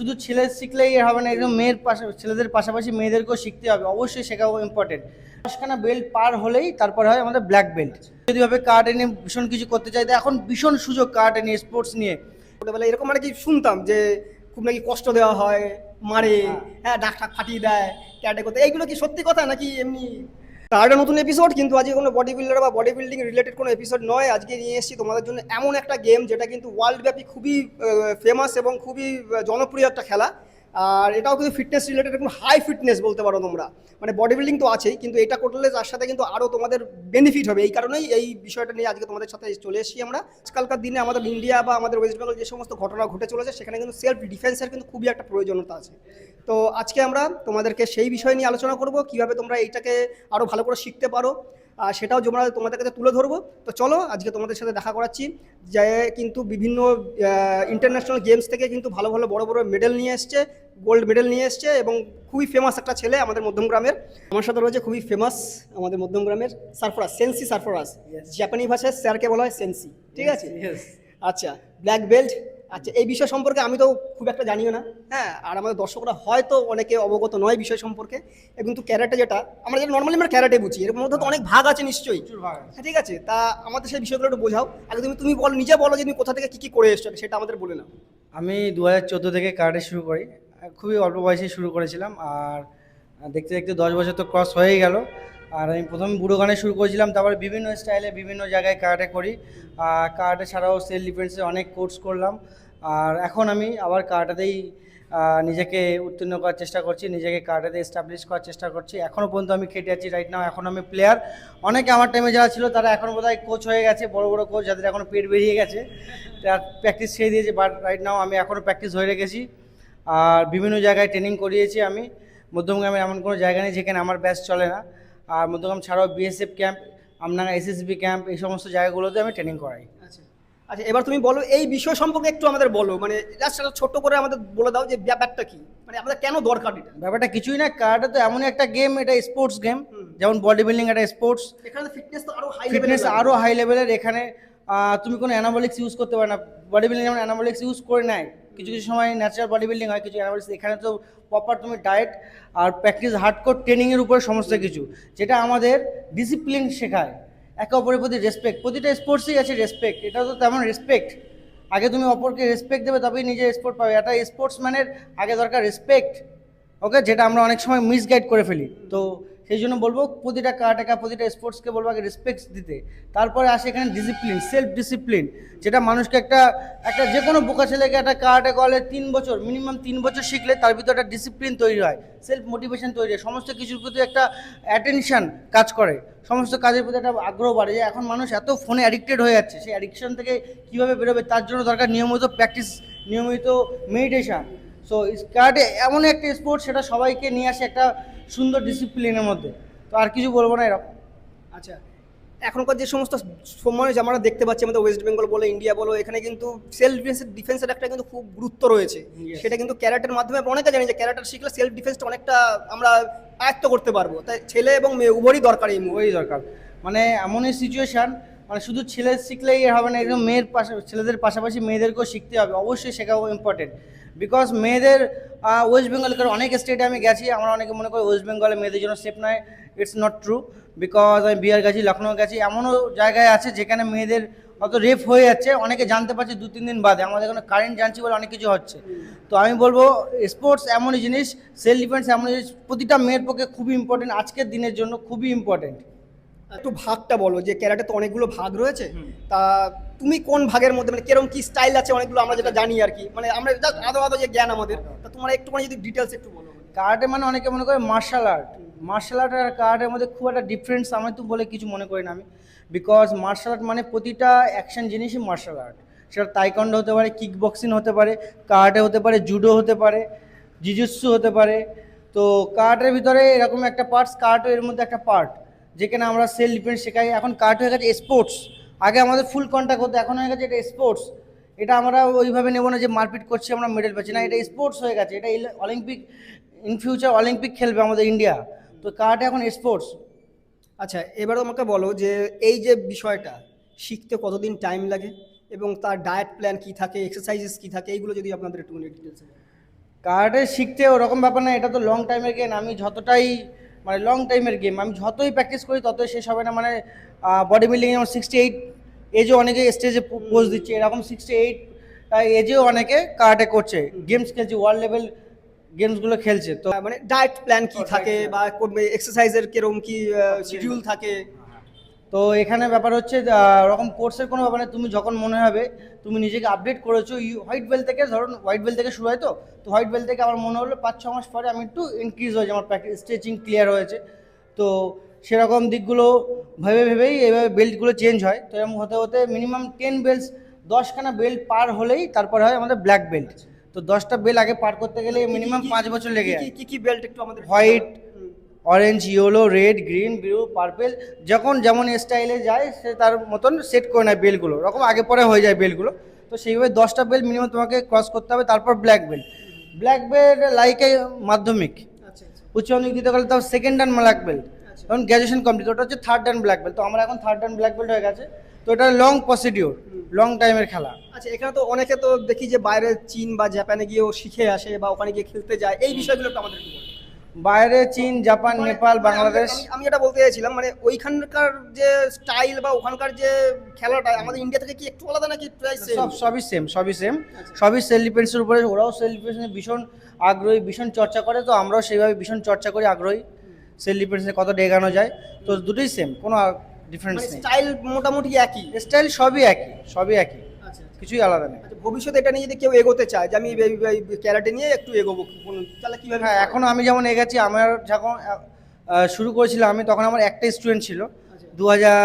শুধু ছেলে শিখলেই হবে না একদম মেয়ের পাশা ছেলেদের পাশাপাশি মেয়েদেরকেও শিখতে হবে অবশ্যই শেখাও ইম্পর্টেন্ট দশখানা বেল্ট পার হলেই তারপরে হয় আমাদের ব্ল্যাক বেল্ট যদি ভাবে কার্ড এনে ভীষণ কিছু করতে চাই তো এখন ভীষণ সুযোগ কার্ড এনে স্পোর্টস নিয়ে। ছোটবেলায় এরকম আর কি শুনতাম যে খুব নাকি কষ্ট দেওয়া হয় মারে হ্যাঁ। ডাক ফাটিয়ে দেয় ক্যাটে করতে। এইগুলো কি সত্যি কথা নাকি এমনি তার একটা নতুন এপিসোড কিন্তু আজকে কোনো বডি বিল্ডার বা বডি বিল্ডিং রিলেটেড কোনো এপিসোড নয়। আজকে নিয়ে এসেছি তোমাদের জন্য এমন একটা গেম যেটা কিন্তু ওয়ার্ল্ড ব্যাপী খুবই ফেমাস এবং খুবই জনপ্রিয় একটা খেলা। আর এটাও কিন্তু ফিটনেস রিলেটেড একদম হাই ফিটনেস বলতে পারো তোমরা। মানে বডি বিল্ডিং তো আছেই, কিন্তু এটা করলে তার সাথে কিন্তু আরও তোমাদের বেনিফিট হবে। এই কারণেই এই বিষয়টা নিয়ে আজকে তোমাদের সাথে চলে এসেছি আমরা। আজকালকার দিনে আমাদের ইন্ডিয়া বা আমাদের ওয়েস্ট বেঙ্গল যে সমস্ত ঘটনা ঘটে চলেছে, সেখানে কিন্তু সেলফ ডিফেন্সের কিন্তু খুবই একটা প্রয়োজনীয়তা আছে। তো আজকে আমরা তোমাদেরকে সেই বিষয় নিয়ে আলোচনা করব, কীভাবে তোমরা এইটাকে আরও ভালো করে শিখতে পারো। সেটাও তোমরা তোমাদের কাছে তুলে ধরবো। তো চলো আজকে তোমাদের সাথে দেখা করাচ্ছি যে কিন্তু বিভিন্ন ইন্টারন্যাশনাল গেমস থেকে কিন্তু ভালো ভালো বড় বড় মেডেল নিয়ে এসছে গোল্ড মেডেল নিয়ে এসছে এবং খুবই ফেমাস একটা ছেলে আমাদের মধ্যম গ্রামের। আমার সাথে রয়েছে খুবই ফেমাস আমাদের মধ্যম গ্রামের সারফরাজ সেন্সি সারফরাজ জাপানি ভাষায় স্যারকে বলা হয় সেন্সি ঠিক আছে? আচ্ছা ব্ল্যাক বেল্ট আচ্ছা এই বিষয় সম্পর্কে আমি তো খুব একটা জানিও না। হ্যাঁ আর আমাদের দর্শকরা হয়তো অনেকে অবগত নয় বিষয় সম্পর্কে। কিন্তু ক্যারাটে যেটা আমরা যেটা নর্মালি আমরা ক্যারাটে বুঝি এর মধ্যে তো অনেক ভাগ আছে নিশ্চয়ই। হ্যাঁ ঠিক আছে তা আমাদের সেই বিষয়গুলো একটু বোঝাও। আগে তুমি তুমি বলো নিজে বলো যে তুমি কোথা থেকে কী কী করে এসছো সেটা আমাদের বলে নাও। আমি দু হাজার চোদ্দ থেকে কার্ডে শুরু করি। খুবই অল্প বয়সে শুরু করেছিলাম আর দেখতে দেখতে দশ বছর তো ক্রস হয়েই গেল। আর আমি প্রথম বুড়ো গানে শুরু করেছিলাম, তারপরে বিভিন্ন স্টাইলে বিভিন্ন জায়গায় কার্ডে করি। আর কার্ডে ছাড়াও সেল ডিফেন্সে অনেক কোর্স করলাম। আর এখন আমি আবার কার্ডেতেই নিজেকে উত্তীর্ণ করার চেষ্টা করছি, নিজেকে কার্ডেতে এস্টাবলিশ করার চেষ্টা করছি। এখনও পর্যন্ত আমি খেটে আছি রাইট নাও এখন আমি প্লেয়ার অনেকে আমার টাইমে যারা ছিল, তারা এখন বোধহয় কোচ হয়ে গেছে, বড় বড় কোচ যাদের এখন পেট বেরিয়ে গেছে, তারা প্র্যাকটিস ছেড়ে দিয়েছে বাট রাইট নাও আমি এখনও প্র্যাকটিস হয়ে রেখেছি। আর বিভিন্ন জায়গায় ট্রেনিং করিয়েছি আমি। মধ্যমগ্রামের এমন কোনো জায়গা নেই যেখানে আমার ব্যাচ চলে না। আর মধ্যমগ্রাম ছাড়াও বিএসএফ ক্যাম্প আপনারা এসএসবি ক্যাম্প এই সমস্ত জায়গাগুলোতে আমি ট্রেনিং করাই। আচ্ছা। আচ্ছা এবার তুমি বলো এই বিষয় সম্পর্কে একটু আমাদের বলো। মানে জাস্ট ছোট্ট করে আমাদের বলে দাও যে ব্যাপারটা কি? মানে আমাদের কেন দরকার এটা? ব্যাপারটা কিছুই না কার্ডে তো এমনই একটা গেম এটা স্পোর্টস গেম যেমন বডি বিল্ডিং একটা স্পোর্টস এখানে ফিটনেস তো আরও হাই ফিটনেস আরও হাই লেভেলের এখানে তুমি কোনো অ্যানাবলিক্স ইউজ করতে পারো না। বডি বিল্ডিং যেমন অ্যানাবলিক্স ইউজ করে নেয় কিছু কিছু সময় ন্যাচারাল বডি বিল্ডিং হয়, কিছু অ্যানাবলিক্স এখানে তো প্রপার তুমি ডায়েট আর প্র্যাকটিস হার্ডকোর ট্রেনিংয়ের উপরে সমস্ত কিছু, যেটা আমাদের ডিসিপ্লিন শেখায়। একে অপরের প্রতি রেসপেক্ট প্রতিটা স্পোর্টসেই আছে রেসপেক্ট এটা তো তেমন রেসপেক্ট আগে তুমি অপরকে রেসপেক্ট দেবে, তবেই নিজের স্পোর্ট পাবে। একটা স্পোর্টসম্যানের আগে দরকার রেসপেক্ট ওকে যেটা আমরা অনেক সময় মিসগাইড করে ফেলি। তো সেই জন্য বলব প্রতিটা কারাটেকা, প্রতিটা স্পোর্টসকে বলব আগে রেসপেক্ট দিতে। তারপরে আসে এখানে ডিসিপ্লিন সেলফ ডিসিপ্লিন যেটা মানুষকে একটা একটা যে কোনো বোকা ছেলেকে একটা কারাটে কলে তিন বছর মিনিমাম তিন বছর শিখলে তার ভিতরে একটা ডিসিপ্লিন তৈরি হয় সেলফ মোটিভেশন তৈরি হয়। সমস্ত কিছুর প্রতি একটা অ্যাটেনশান কাজ করে। সমস্ত কাজের প্রতি একটা আগ্রহ বাড়ে। যে এখন মানুষ এত ফোনে অ্যাডিক্টেড হয়ে যাচ্ছে, সেই অ্যাডিকশন থেকে কীভাবে বেরোবে তার জন্য দরকার নিয়মিত প্র্যাকটিস নিয়মিত মেডিটেশন সো কারাটে এমন একটা স্পোর্টস সেটা সবাইকে নিয়ে আসে একটা সুন্দর ডিসিপ্লিনের মধ্যে। তো আর কিছু বলব না এরকম। আচ্ছা এখনকার যে সমস্ত সময় আমরা দেখতে পাচ্ছি আমাদের ওয়েস্ট বেঙ্গল বলো ইন্ডিয়া বলো এখানে কিন্তু সেলফ ডিফেন্স ডিফেন্সের একটা কিন্তু খুব গুরুত্ব রয়েছে। সেটা কিন্তু ক্যারাটের মাধ্যমে আমরা অনেকে জানি যে ক্যারাটার শিখলে সেলফ ডিফেন্সটা অনেকটা আমরা আয়ত্ত করতে পারব। তাই ছেলে এবং মেয়ে উভয়ই দরকার এই ওই দরকার। মানে এমনই সিচুয়েশান মানে শুধু ছেলে শিখলেই হবে না, একদম মেয়ের পাশা, ছেলেদের পাশাপাশি মেয়েদেরকেও শিখতে হবে। অবশ্যই শেখাও ইম্পর্টেন্ট বিকজ মেয়েদের ওয়েস্ট বেঙ্গলের অনেক স্টেটে আমি গেছি, আমরা অনেকে মনে করি ওয়েস্ট বেঙ্গলে মেয়েদের জন্য সেফ নয়। ইটস নট ট্রু বিকজ আমি বিহার গেছি লখনৌ গেছি, এমনও জায়গায় আছে যেখানে মেয়েদের হয়তো রেপ হয়ে যাচ্ছে। অনেকে জানতে পারছে দু, তিন দিন বাদে। আমাদের এখানে কারেন্ট জানছি বলে অনেক কিছু হচ্ছে। তো আমি বলব স্পোর্টস এমনই জিনিস সেলফ ডিফেন্স এমন জিনিস, প্রতিটা মেয়ের পক্ষে খুবই ইম্পর্টেন্ট আজকের দিনের জন্য খুবই ইম্পর্টেন্ট একটু ভাগটা বলো যে ক্যারাটে তো অনেকগুলো ভাগ রয়েছে। তা তুমি কোন ভাগের মধ্যে মানে কীরকম কি স্টাইল আছে অনেকগুলো আমরা যেটা জানি আর কি? মানে আমরা জাস্ট আদো আদো যে জ্ঞান আমাদের। তা তোমরা একটুখানি যদি ডিটেলস একটু বলো। কারাটে মানে অনেকে মনে করে মার্শাল আর্ট মার্শাল আর্ট আর কারাটের মধ্যে খুব একটা ডিফারেন্স আমি তো বলে কিছু মনে করি না আমি। বিকজ মার্শাল আর্ট মানে প্রতিটা অ্যাকশন জিনিসই মার্শাল আর্ট সেটা তাইকন্ড হতে পারে কিক বক্সিং হতে পারে কারাটে হতে পারে জুডো হতে পারে জিজুৎসু হতে পারে। তো কারাটের ভিতরে এরকম একটা পার্টস কারাটো এর মধ্যে একটা পার্ট যেখানে আমরা সেলফ ডিফেন্স শেখাই। এখন কারাট হয়ে গেছে স্পোর্টস আগে আমাদের ফুল কন্ট্যাক্ট হতো এখন হয়ে গেছে এটা স্পোর্টস এটা আমরা ওইভাবে নেব না যে মারপিট করছি আমরা মেডেল পাচ্ছি। না এটা স্পোর্টস হয়ে গেছে। এটা অলিম্পিক ইন ফিউচার অলিম্পিক খেলবে আমাদের ইন্ডিয়া তো কারাটে এখন স্পোর্টস আচ্ছা এবার আমাকে বলো যে এই যে বিষয়টা শিখতে কতদিন টাইম লাগে? এবং তার ডায়েট প্ল্যান কি থাকে এক্সারসাইজেস কি থাকে এইগুলো যদি আপনাদের একটু ডিটেলস কারাটে শিখতে ওরকম ব্যাপার না এটা তো লং টাইমের গেম আমি যতটাই মানে লং টাইমের গেম আমি যতই প্র্যাকটিস করি ততই শেষ হবে না। মানে বডি বিল্ডিং আমার সিক্সটি এইট এজও অনেকে স্টেজে পোজ দিচ্ছে। এরকম সিক্সটি এইট এজেও অনেকে কারাটে করছে। গেমস খেলছে ওয়ার্ল্ড লেভেল গেমসগুলো খেলছে। তো মানে ডায়েট প্ল্যান কি থাকে বা কোন এক্সারসাইজের কীরকম কি শিডিউল থাকে? তো এখানে ব্যাপার হচ্ছে ওরকম কোর্সের কোনো ব্যাপার নেই। তুমি যখন মনে হবে তুমি নিজেকে আপডেট করেছ। হোয়াইট বেল থেকে ধরুন হোয়াইট বেল থেকে শুরু হয় তো তো হোয়াইট বেল থেকে আমার মনে হলো পাঁচ ছ মাস পরে আমি একটু ইনক্রিজ হয়েছে আমার প্র্যাকটিস স্ট্রেচিং ক্লিয়ার হয়েছে। তো সেরকম দিকগুলো ভেবে ভেবেই এভাবে বেল্টগুলো চেঞ্জ হয়। তো এরকম হতে হতে মিনিমাম টেন বেল্টস দশখানা বেল্ট পার হলেই তারপরে হয় আমাদের ব্ল্যাক বেল্ট তো দশটা বেল আগে পার করতে গেলে মিনিমাম পাঁচ বছর লেগে যায়। কি কি বেল্ট একটু আমাদের white. Orange yellow red green blue purple যখন যেমন স্টাইলে যায় সে তার মতন সেট করে নেয় বেলগুলো ওরকম আগে পরে হয়ে যায় বেলগুলো তো সেইভাবে দশটা বেল মিনিমাম তোমাকে ক্রস করতে হবে তারপর ব্ল্যাক বেল্ট ব্ল্যাক বেল্ট লাইকে মাধ্যমিক। আচ্ছা আচ্ছা। উচ্চ মাধ্যমিক দিতে গেলে তাও সেকেন্ড ডান ব্ল্যাক বেল্ট। তখন গ্র্যাজুয়েশন কমপ্লিট ওটা হচ্ছে থার্ড ডান ব্ল্যাক বেল্ট তো আমরা এখন থার্ড ডান ব্ল্যাক বেল্ট হয়ে গেছে। তো এটা লং প্রসিডিওর লং টাইমের খেলা। আচ্ছা এখানে তো অনেকে তো দেখি যে বাইরে চীন বা জাপানে গিয়েও শিখে আসে বা ওখানে গিয়ে খেলতে যায়। এই বিষয়গুলো একটু আমাদের। বাইরে চীন জাপান মানে- নেপাল মানে বাংলাদেশ। আমি- এটা বলতে চাইছিলাম মানে ওইখানকার যে স্টাইল বা ওখানকার যে খেলাটা আমাদের ইন্ডিয়া থেকে কি একটু আলাদা নাকি? সব সবই সেম সবই সেম আচ্ছা। সবই সেলফ ডিফেন্সের উপরে ওরাও ডিফেন্সে ভীষণ আগ্রহী ভীষণ চর্চা করে তো আমরাও সেইভাবে ভীষণ চর্চা করি আগ্রহী। ডিফেন্সে কতটা এগানো যায় তো দুটোই সেম কোনো ডিফারেন্স মানে নেই। স্টাইল মোটামুটি একই? স্টাইল সবই একই সবই একই। কিছুই আলাদা নেই। আচ্ছা ভবিষ্যতে এটা নিয়ে যদি কেউ এগোতে চায় যে আমি ক্যারাটে নিয়ে একটু এগোবো তাহলে কীভাবে হ্যাঁ এখনও আমি যেমন এগেছি আমার যখন শুরু করেছিলাম আমি তখন আমার একটা স্টুডেন্ট ছিল। আচ্ছা। দু হাজার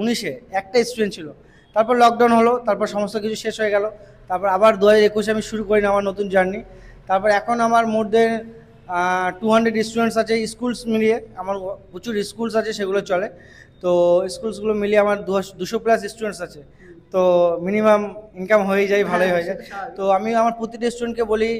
উনিশে একটা স্টুডেন্ট ছিল। তারপর লকডাউন হলো তারপর সমস্ত কিছু শেষ হয়ে গেল। তারপর আবার দু হাজার একুশে আমি শুরু করি না আমার নতুন জার্নি তারপর এখন আমার more than two hundred students আছে স্কুলস মিলিয়ে। আমার প্রচুর স্কুলস আছে সেগুলো চলে। তো স্কুলসগুলো মিলিয়ে আমার দুশো প্লাস স্টুডেন্টস আছে। তো মিনিমাম ইনকাম হয়ে যায় ভালোই হয়ে যায়। তো আমি আমার প্রতিটি স্টুডেন্টকে বলি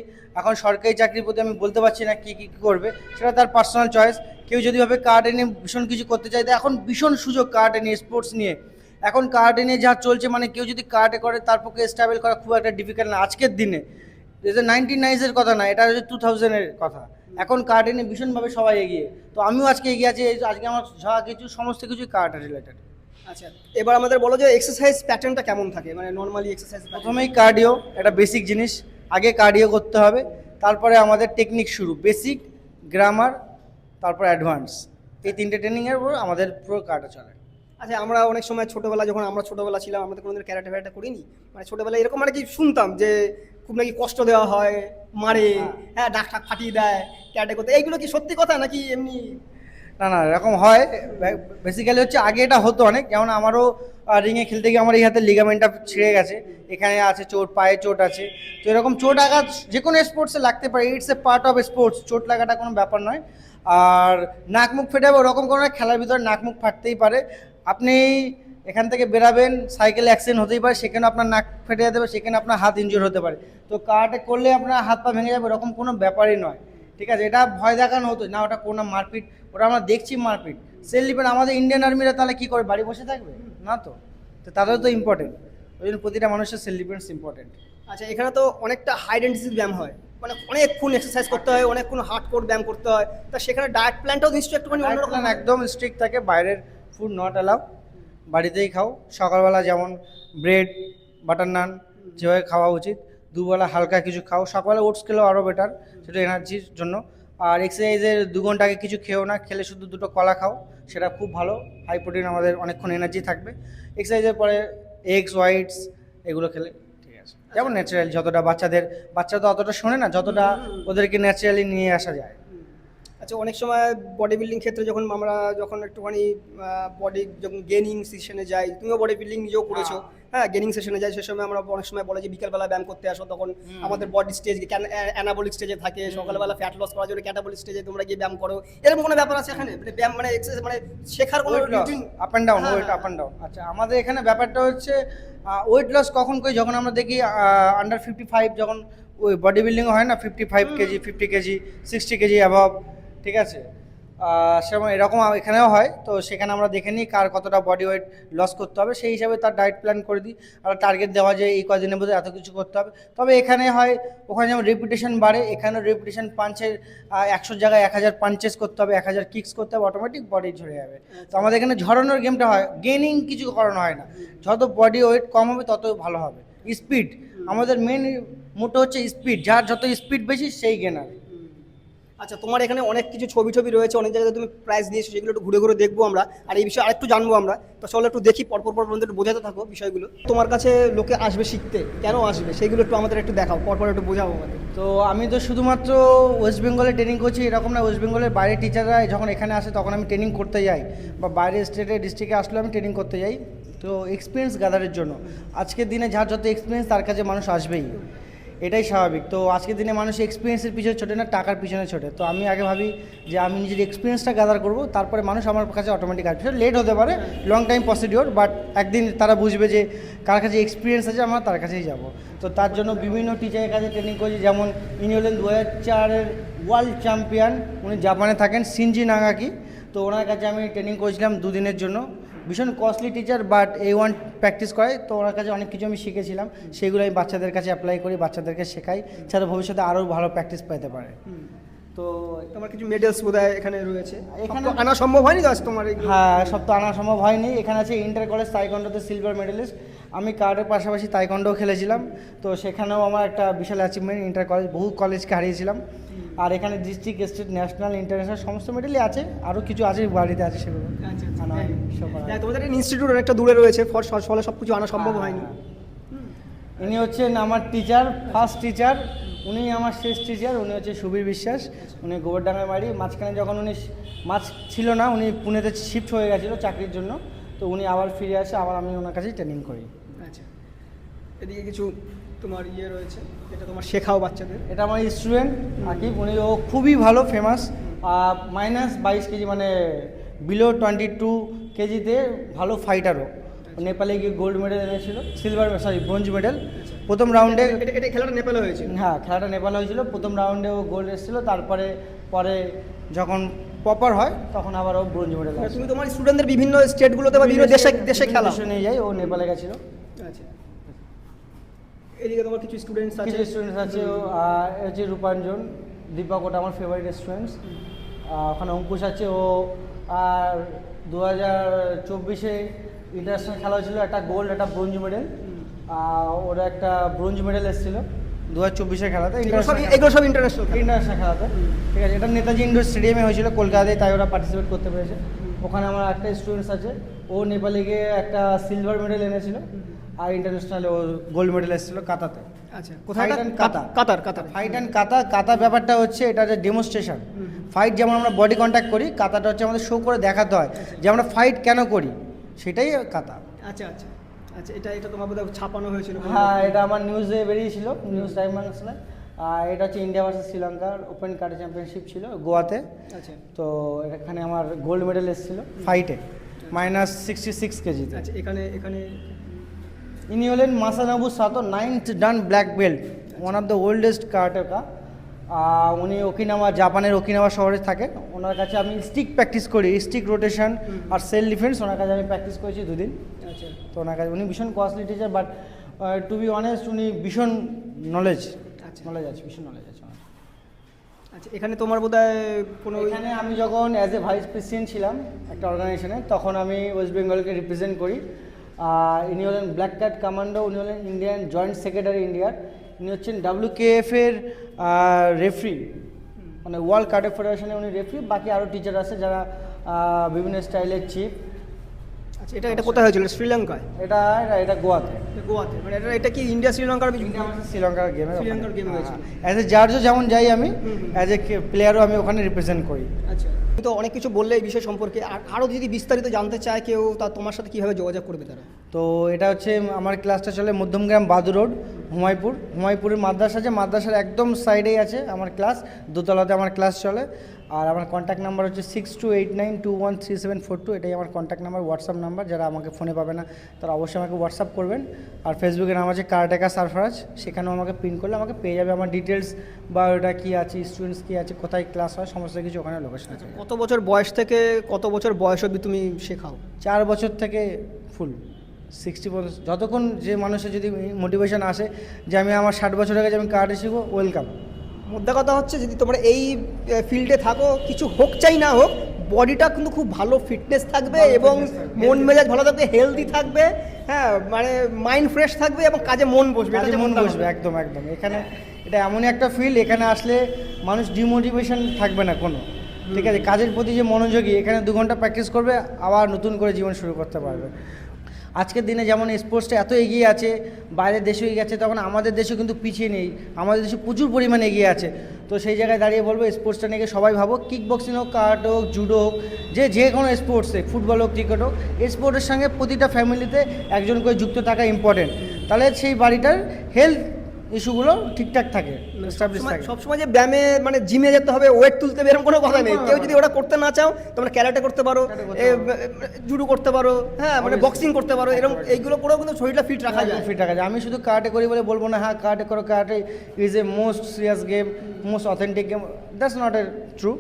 এখন সরকারি চাকরির প্রতি আমি বলতে পারছি না কী কী কী করবে সেটা তার পার্সোনাল চয়েস কেউ যদি ভাবে কার্ডে নিয়ে ভীষণ কিছু করতে চায় তো এখন ভীষণ সুযোগ কার্ডে নিয়ে স্পোর্টস নিয়ে। এখন কার্ডে নিয়ে যা চলছে মানে কেউ যদি কার্ডে করে তার পক্ষে স্ট্রাগল করা খুব একটা ডিফিকাল্ট না। আজকের দিনে যে নাইনটিন নাইনসের কথা না এটা হচ্ছে টু থাউজেন্ডের কথা। এখন কার্ডে নিয়ে ভীষণভাবে সবাই এগিয়ে। তো আমিও আজকে এগিয়ে আছি আজকে আমার যা কিছু সমস্ত কিছুই কার্ড রিলেটেড আচ্ছা এবার আমাদের বলো যে এক্সারসাইজ প্যাটার্নটা কেমন থাকে? মানে নর্মালি এক্সারসাইজ প্রথমেই কার্ডিও এটা বেসিক জিনিস। আগে কার্ডিও করতে হবে তারপরে আমাদের টেকনিক শুরু। বেসিক গ্রামার তারপর অ্যাডভান্স এই তিনটে ট্রেনিংয়ের উপর আমাদের পুরো কার্ডে চলে। আচ্ছা আমরা অনেক সময় ছোটবেলা যখন আমরা ছোটোবেলা ছিলাম আমরা তো কোনোদিন ক্যারাটে ফ্যারাটে করিনি? মানে ছোটোবেলায় এরকম মানে কি শুনতাম যে খুব নাকি কষ্ট দেওয়া হয় মারে হ্যাঁ। ডাক ফাটিয়ে দেয় ক্যারাটে করতে। এইগুলো কি সত্যি কথা নাকি এমনি না না, এরকম হয়। বেসিক্যালি হচ্ছে আগে এটা হতো অনেক, যেমন আমারও রিংয়ে খেলতে গিয়ে আমার এই হাতে লিগামেন্টটা ছিঁড়ে গেছে। এখানে আছে চোট, পায়ে চোট আছে। তো এরকম চোট আঘাত যে কোনো স্পোর্টসে লাগতে পারে। It's a part of sports চোট লাগাটা কোনো ব্যাপার নয়। আর নাক মুখ ফেটে ওরকম কোনো খেলার ভিতরে নাক মুখ ফাটতেই পারে। আপনি এখান থেকে বেরাবেন সাইকেলে অ্যাক্সিডেন্ট হতেই পারে, সেখানে আপনার নাক ফেটে যেতে পারে, সেখানে আপনার হাত ইনজুর হতে পারে। তো কারাটে করলে আপনার হাত পা ভেঙে যাবে এরকম কোনো ব্যাপারই নয়। ঠিক আছে? এটা ভয় দেখানো হতো। না ওটা কোনো মারপিট ওটা আমরা দেখছি মারপিট। সেল ডিফেন্স আমাদের ইন্ডিয়ান আর্মিরা তাহলে কী করে? বাড়ি বসে থাকবে? না তো? তো তাদের তো ইম্পর্টেন্ট ওই জন্য প্রতিটা মানুষের সেল ডিফেন্স ইম্পর্টেন্ট আচ্ছা এখানে তো অনেকটা হাইড অ্যান্ড ব্যায়াম হয়। মানে অনেকক্ষণ এক্সারসাইজ করতে হয় অনেকক্ষণ হার্ড কোর ব্যায়াম করতে হয়। তা সেখানে ডায়েট প্ল্যানটাও নিশ্চয়ই একটুখানি অন্যরকম একদম স্ট্রিক্ট থাকে। বাইরের ফুড নট অ্যালাউ বাড়িতেই খাও। সকালবেলা যেমন ব্রেড বাটার নান যেভাবে খাওয়া উচিত। দুবেলা হালকা কিছু খাও। সকালে ওটস খেলেও আরও বেটার সেটা এনার্জির জন্য। আর এক্সারসাইজের দু ঘণ্টা আগে কিছু খেও না খেলে শুধু দুটো কলা খাও সেটা খুব ভালো। হাই প্রোটিন আমাদের অনেকক্ষণ এনার্জি থাকবে। এক্সারসাইজের পরে এগস হোয়াইটস এগুলো খেলে ঠিক আছে। যেমন ন্যাচারালি যতটা বাচ্চাদের বাচ্চা তো অতটা শোনে না যতটা ওদেরকে ন্যাচারালি নিয়ে আসা যায়। আচ্ছা অনেক সময় বডি বিল্ডিং ক্ষেত্রে যখন আমরা যখন একটুখানি বডি যখন গেনিং সেশনে যাই তুমিও বডি বিল্ডিং নিজেও করেছ। হ্যাঁ। গেনিং সেশনে যাই সে সময় আমরা অনেক সময় বলে যে বিকালবেলা ব্যায়াম করতে আসো তখন আমাদের বডি স্টেজ অ্যানাবলিক স্টেজে থাকে সকালবেলা ফ্যাট লস করার জন্য ক্যাটাবলিক স্টেজে তোমরা গিয়ে ব্যায়াম করো। এরকম কোনো ব্যাপার আছে এখানে? মানে ব্যায়াম মানে এক্সারসাইজ মানে শেখার কোনো রুটিন আপ অ্যান্ড ডাউন হ্যাঁ, ওয়েট হ্যাঁ। আপ অ্যান্ড ডাউন আচ্ছা আমাদের এখানে ব্যাপারটা হচ্ছে ওয়েট লস কখন করি? যখন আমরা দেখি আন্ডার ফিফটি ফাইভ যখন ওই বডি বিল্ডিং হয় না fifty five kg fifty kg sixty kg above ঠিক আছে? সেরকম এরকম এখানেও হয়। তো সেখানে আমরা দেখে নিই কার কতটা বডি ওয়েট লস করতে হবে। সেই হিসাবে তার ডায়েট প্ল্যান করে দিই। আর টার্গেট দেওয়া যায় এই কদিনের মধ্যে এত কিছু করতে হবে। তবে এখানে হয়, ওখানে যেমন রেপুটেশন বাড়ে, এখানেও রেপুটেশন পাঞ্চের একশোর জায়গায় এক হাজার পাঞ্চেস করতে হবে, এক হাজার কিক্স করতে হবে অটোমেটিক বডি ঝরে যাবে। তো আমাদের এখানে ঝরানোর গেমটা হয়। গেনিং কিছু করানো হয় না। যত বডি ওয়েট কম হবে, তত ভালো হবে। স্পিড আমাদের মেন মোটো হচ্ছে স্পিড যার যত স্পিড বেশি, সেই গেনার আচ্ছা তোমার এখানে অনেক কিছু ছবি ছবি রয়েছে, অনেক জায়গায় তুমি প্রাইজ দিয়েছ সেগুলো একটু ঘুরে ঘুরে দেখব আমরা। আর এই বিষয়ে আরেকটু জানব আমরা। তো চলো একটু দেখি, পরপর পর পর্যন্ত একটু বোঝাতে থাকো বিষয়গুলো। তোমার কাছে লোকে আসবে শিখতে, কেন আসবে? সেগুলো একটু আমাদের একটু দেখাও, পরপর একটু বোঝাও আমাদের। তো আমি তো শুধুমাত্র ওয়েস্ট বেঙ্গলে ট্রেনিং করছি, এরকম না ওয়েস্ট বেঙ্গলের বাইরের টিচাররা যখন এখানে আসে, তখন আমি ট্রেনিং করতে যাই। বা বাইরের স্টেটে ডিস্ট্রিক্টে আসলে আমি ট্রেনিং করতে যাই। তো এক্সপিরিয়েন্স গ্যাদারের জন্য। আজকের দিনে যার যত এক্সপিরিয়েন্স তার কাছে মানুষ আসবেই। এটাই স্বাভাবিক। তো আজকের দিনে মানুষ এক্সপিরিয়েন্সের পিছনে ছোটে না, টাকার পিছনে ছোটে। তো আমি আগে ভাবি যে আমি নিজের এক্সপিরিয়েন্সটা গ্যাদার করব, তারপরে মানুষ আমার কাছে অটোমেটিক আসবে। লেট হতে পারে লং টাইম প্রসিডিওর বাট একদিন তারা বুঝবে যে কার কাছে এক্সপিরিয়েন্স আছে, আমরা তার কাছেই যাব। তো তার জন্য বিভিন্ন টিচারের কাছে ট্রেনিং করেছি, যেমন ইনি হলেন দু হাজার চারের ওয়ার্ল্ড চ্যাম্পিয়ন উনি জাপানে থাকেন, সিনজি নাগাকি। তো ওনার কাছে আমি ট্রেনিং করেছিলাম দুদিনের জন্য। ভীষণ কস্টলি টিচার বাট এই ওয়ান প্র্যাকটিস করে তো ওনার কাছে অনেক কিছু আমি শিখেছিলাম। সেগুলো আমি বাচ্চাদের কাছে অ্যাপ্লাই করি বাচ্চাদেরকে শেখাই যাতে ভবিষ্যতে আরও ভালো প্র্যাকটিস পেতে পারে। তো তোমার কিছু মেডেলস বোধ এখানে রয়েছে? এখানে আনা সম্ভব হয়নি আজ তোমার এই হ্যাঁ সব তো আনা সম্ভব হয়নি। এখানে আছে ইন্টার কলেজ তাইকন্ডোতে সিলভার মেডেলিস্ট আমি কার্ডের পাশাপাশি তাইকন্ডোও খেলেছিলাম। তো সেখানেও আমার একটা বিশাল অ্যাচিভমেন্ট ইন্টার কলেজ বহু কলেজকে হারিয়েছিলাম। আর এখানে ডিস্ট্রিক্ট স্টেট ন্যাশনাল ইন্টারন্যাশনাল সমস্ত মেডেলই আছে। আরও কিছু আছে বাড়িতে আছে সেগুলো। আচ্ছা, আচ্ছা। হ্যাঁ, তোমাদের ইনস্টিটিউট অনেকটা দূরে রয়েছে ফর ফলে সব কিছু আনা সম্ভব হ্যাঁ, হয়নি। হ্যাঁ। ইনি হচ্ছেন আমার টিচার ফার্স্ট টিচার উনি আমার শেষ টিচার উনি হচ্ছে সুবীর বিশ্বাস। উনি গোবরডাঙ্গায় বাড়ি। মাঝখানে যখন উনি মাছ ছিল না উনি পুনেতে শিফট হয়ে গেছিল চাকরির জন্য। তো উনি আবার ফিরে আসে আবার আমি ওনার কাছেই ট্রেনিং করি। আচ্ছা। এদিকে কিছু তোমার ইয়ে রয়েছে এটা তোমার শেখাও বাচ্চাদের। এটা আমার স্টুডেন্ট আকিব উনি ও খুবই ভালো ফেমাস মাইনাস বাইশ কেজি মানে বিলো টোয়েন্টি টু কেজিতে ভালো ফাইটারও নেপালে গিয়ে গোল্ড মেডেল এনেছিল সিলভার সরি ব্রোঞ্জ মেডেল প্রথম রাউন্ডে এটা খেলাটা নেপালে হয়েছে হ্যাঁ খেলাটা নেপালে হয়েছিল। প্রথম রাউন্ডে ও গোল্ড এসেছিল তারপরে পরে যখন প্রপার হয় তখন আবার ও ব্রোঞ্জ মেডেল মানে তুমি তোমার স্টুডেন্টদের বিভিন্ন স্টেটগুলোতে বা বিভিন্ন দেশে দেশে খেলা? নিয়ে যাই ও নেপালে গেছিল। আচ্ছা। এদিকে তোমার কিছু স্টুডেন্টস আছে? কিছু স্টুডেন্টস আছে ও, আর হচ্ছে রূপাঞ্জন দীপক ওটা আমার ফেভারিট স্টুডেন্টস ওখানে অঙ্কুশ আছে ও আর দু হাজার চব্বিশে ইন্টারন্যাশনাল খেলা হয়েছিল একটা গোল্ড একটা ব্রোঞ্জ মেডেল ওরা একটা ব্রোঞ্জ মেডেল এসেছিল দু হাজার চব্বিশের খেলাতে। এগুলো সব ইন্টারন্যাশনাল ইন্টারন্যাশনাল খেলাতে। ঠিক আছে এটা নেতাজি ইন্ডোর স্টেডিয়ামে হয়েছিল কলকাতায় তাই ওরা পার্টিসিপেট করতে পেরেছে। ওখানে আমার একটা স্টুডেন্টস আছে ও নেপালে গিয়ে একটা সিলভার মেডেল এনেছিল। আর ইন্টারন্যাশনাল ও গোল্ড মেডেল এসেছিল কাতাতে। আচ্ছা কোথায়. কাতার কাতার ফাইট অ্যান্ড কাতা কাতা ব্যাপারটা হচ্ছে এটা যে ডেমনস্ট্রেশন ফাইট যেমন আমরা বডি কন্ট্যাক্ট করি কাতাটা হচ্ছে আমাদের শো করে দেখাতে হয় যে আমরা ফাইট কেন করি সেটাই কাতা আচ্ছা আচ্ছা আচ্ছা এটা এটা তোমার বোধহয় ছাপানো হয়েছিল হ্যাঁ এটা আমার নিউজে বেরিয়েছিল নিউজ টাইম আর এটা হচ্ছে ইন্ডিয়া ভার্সেস শ্রীলঙ্কার ওপেন কার্ড চ্যাম্পিয়নশিপ ছিল গোয়াতে। আচ্ছা। তো এখানে আমার গোল্ড মেডেল এসেছিল ফাইটে মাইনাস সিক্সটি সিক্স কেজিতে। আচ্ছা এখানে এখানে ইনি হলেন Masanobu Sato ninth dan black belt one of the oldest karateka. উনি ওকিনামা জাপানের ওকিনামা শহরে থাকেন। ওনার কাছে আমি স্টিক প্র্যাকটিস করি স্টিক রোটেশন আর সেল ডিফেন্স ওনার কাছে আমি প্র্যাকটিস করেছি দুদিন। আচ্ছা। তো ওনার কাছে উনি ভীষণ costly teacher but to be honest উনি ভীষণ নলেজ আচ্ছা। নলেজ আছে ভীষণ নলেজ আছে আচ্ছা এখানে তোমার বোধহয় কোনো এখানে আমি যখন অ্যাজ এ ভাইস প্রেসিডেন্ট ছিলাম একটা অর্গানাইজেশনে তখন আমি ওয়েস্ট বেঙ্গলকে রিপ্রেজেন্ট করি। আর ইনি হলেন ব্ল্যাক ক্যাট কমান্ডো উনি হলেন ইন্ডিয়ান জয়েন্ট সেক্রেটারি ইন্ডিয়ার ইনি হচ্ছেন ডাব্লিউ কে এফ এর রেফারি মানে ওয়ার্ল্ড কার্ডে ফেডারেশনে উনি রেফারি বাকি আরও টিচার আছে যারা বিভিন্ন স্টাইলের চিফ আচ্ছা এটা এটা কোথায় হয়েছিল? শ্রীলঙ্কায়? এটা এটা- গোয়াতে। গোয়াতে। মানে এটা এটা কি ইন্ডিয়া শ্রীলঙ্কার শ্রীলঙ্কার গেমে শ্রীলঙ্কার গেম হয়েছিল। অ্যাজ এ জার্জও যেমন যাই আমি। অ্যাজ এ প্লেয়ারও আমি ওখানে রিপ্রেজেন্ট করি। আচ্ছা। তো অনেক কিছু বললে এই বিষয় সম্পর্কে। আর আরও যদি বিস্তারিত জানতে চায় কেউ, তা তোমার সাথে কীভাবে যোগাযোগ করবে তারা? তো এটা হচ্ছে, আমার ক্লাসটা চলে মধ্যমগ্রাম বাদু রোড হুমায়পুর হুমায়পুরের মাদ্রাসা আছে, মাদ্রাসার একদম সাইডেই আছে আমার ক্লাস, দোতলাতে আমার ক্লাস চলে। আর আমার কন্ট্যাক্ট নাম্বার হচ্ছে six two eight nine two one three seven four two এটাই আমার কন্ট্যাক্ট নাম্বার হোয়াটসঅ্যাপ নাম্বার যারা আমাকে ফোনে পাবে না তারা অবশ্যই আমাকে হোয়াটসঅ্যাপ করবেন। আর ফেসবুকে নাম আছে কার্টেকা সারফরাজ সেখানেও আমাকে পিন করলে আমাকে পেয়ে যাবে আমার ডিটেলস বা ওটা কী আছে স্টুডেন্টস কী আছে কোথায় ক্লাস হয় সমস্ত কিছু ওখানে লোকেশন আছে। কত বছর বয়স থেকে কত বছর বয়স অবধি তুমি শেখাও? চার বছর থেকে ফুল সিক্সটি পর্যন্ত যতক্ষণ যে মানুষের যদি মোটিভেশন আসে যে আমি আমার ষাট বছর আগে যে আমি কার্ডে শিখব ওয়েলকাম মোদ্দা কথা হচ্ছে যদি তোমরা এই ফিল্ডে থাকো কিছু হোক চাই না হোক বডিটা কিন্তু খুব ভালো ফিটনেস থাকবে এবং মন মেজাজ ভালো থাকবে হেলদি থাকবে হ্যাঁ মানে মাইন্ড ফ্রেশ থাকবে এবং কাজে মন বসবে কাজে মন বসবে একদম একদম। এখানে এটা এমনই একটা ফিল্ড এখানে আসলে মানুষ ডিমোটিভেশন থাকবে না কোনো। ঠিক আছে? কাজের প্রতি যে মনোযোগী এখানে দু ঘণ্টা প্র্যাকটিস করবে আবার নতুন করে জীবন শুরু করতে পারবে। আজকের দিনে যেমন স্পোর্টসটা এত এগিয়ে আছে, বাইরের দেশেও এগিয়ে আছে, তখন আমাদের দেশে কিন্তু পিছিয়ে নেই। আমাদের দেশে প্রচুর পরিমাণে এগিয়ে আছে। তো সেই জায়গায় দাঁড়িয়ে বলব স্পোর্টসটা নিয়ে সবাই ভাবো কিক বক্সিং হোক কার্ট হোক জুডো হোক, যে যে কোনো স্পোর্টসে ফুটবল হোক ক্রিকেট হোক স্পোর্টের সঙ্গে প্রতিটা ফ্যামিলিতে একজন করে যুক্ত থাকা ইম্পর্টেন্ট তাহলে সেই বাড়িটার হেলথ ইস্যুগুলো ঠিকঠাক থাকে এস্টাবলিশ সবসময়- থাকে। সবসময় যে ব্যায়ামে মানে জিমে যেতে হবে ওয়েট তুলতে হবে এরকম কোনো কথা নেই। কেউ যদি ওটা করতে না চাও তোমরা ক্যারাটে করতে পারো জুডো করতে পারো হ্যাঁ মানে বক্সিং করতে পারো এরকম এইগুলো করেও কিন্তু শরীরটা ফিট রাখা যায়। ফিট রাখা যায়। আমি শুধু কার্টে করি বলে বলব না হ্যাঁ কার্টে করো karate is a most serious game most authentic game that's not a true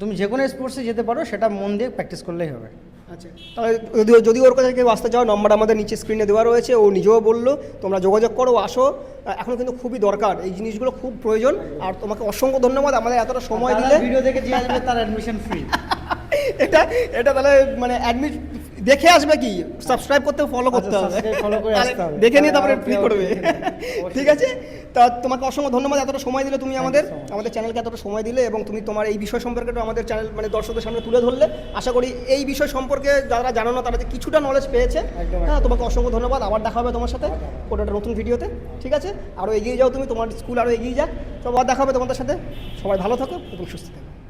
তুমি যে কোনো স্পোর্টসে যেতে পারো সেটা মন দিয়ে প্র্যাকটিস করলেই হবে। আচ্ছা তাহলে যদি যদি ওর কাছে কেউ আসতে চাও নম্বর আমাদের নিচে স্ক্রিনে দেওয়া রয়েছে ও নিজেও বলল তোমরা যোগাযোগ করো আসো। এখন কিন্তু খুবই দরকার এই জিনিসগুলো খুব প্রয়োজন আর তোমাকে অসংখ্য ধন্যবাদ আমাদের এতটা সময় দিলে। ভিডিও দেখে যে আসবে তার অ্যাডমিশন ফ্রি এটা এটা তাহলে মানে অ্যাডমিট দেখে আসবে কি? সাবস্ক্রাইব করতে ফলো করতে হবে। আচ্ছা। দেখে নিয়ে তারপরে ফ্রি করবে। ঠিক আছে? তা তোমাকে অসংখ্য ধন্যবাদ এতটা সময় দিলে তুমি আমাদের আমাদের চ্যানেলকে এতটা সময় দিলে এবং তুমি তোমার এই বিষয় সম্পর্কে আমাদের চ্যানেল মানে দর্শকদের সামনে তুলে ধরলে। আশা করি এই বিষয় সম্পর্কে যারা জানো না তারা যে কিছুটা নলেজ পেয়েছে হ্যাঁ তোমাকে অসংখ্য ধন্যবাদ। আবার দেখা হবে তোমার সাথে কোনো একটা নতুন ভিডিওতে ঠিক আছে? আরও এগিয়ে যাও তুমি তোমার স্কুল আরও এগিয়ে যাক। তো আবার দেখা হবে তোমাদের সাথে। সবাই ভালো থাকো এবং সুস্থ থাকো।